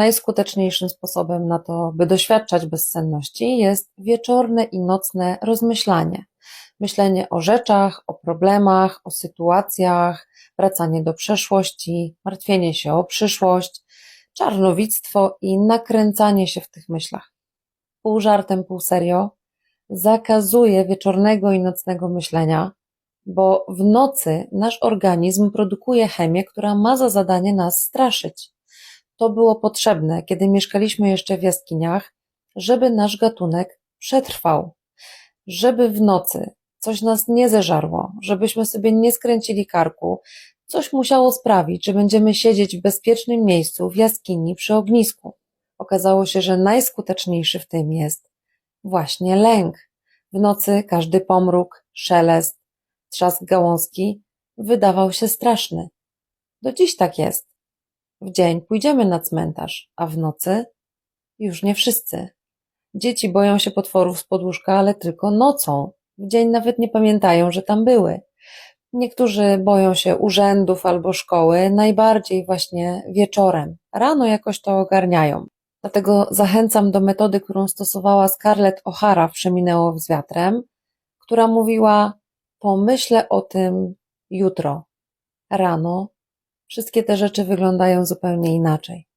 Najskuteczniejszym sposobem na to, by doświadczać bezsenności, jest wieczorne i nocne rozmyślanie. Myślenie o rzeczach, o problemach, o sytuacjach, wracanie do przeszłości, martwienie się o przyszłość, czarnowictwo i nakręcanie się w tych myślach. Pół żartem, pół serio, zakazuje wieczornego i nocnego myślenia, bo w nocy nasz organizm produkuje chemię, która ma za zadanie nas straszyć. To było potrzebne, kiedy mieszkaliśmy jeszcze w jaskiniach, żeby nasz gatunek przetrwał, żeby w nocy coś nas nie zeżarło, żebyśmy sobie nie skręcili karku, coś musiało sprawić, że będziemy siedzieć w bezpiecznym miejscu w jaskini przy ognisku. Okazało się, że najskuteczniejszy w tym jest właśnie lęk. W nocy każdy pomruk, szelest, trzask gałązki wydawał się straszny. Do dziś tak jest. W dzień pójdziemy na cmentarz, a w nocy już nie wszyscy. Dzieci boją się potworów z podłóżka, ale tylko nocą. W dzień nawet nie pamiętają, że tam były. Niektórzy boją się urzędów albo szkoły, najbardziej właśnie wieczorem. Rano jakoś to ogarniają. Dlatego zachęcam do metody, którą stosowała Scarlett O'Hara w Przeminęło z wiatrem, która mówiła: Pomyślę o tym jutro. Rano wszystkie te rzeczy wyglądają zupełnie inaczej.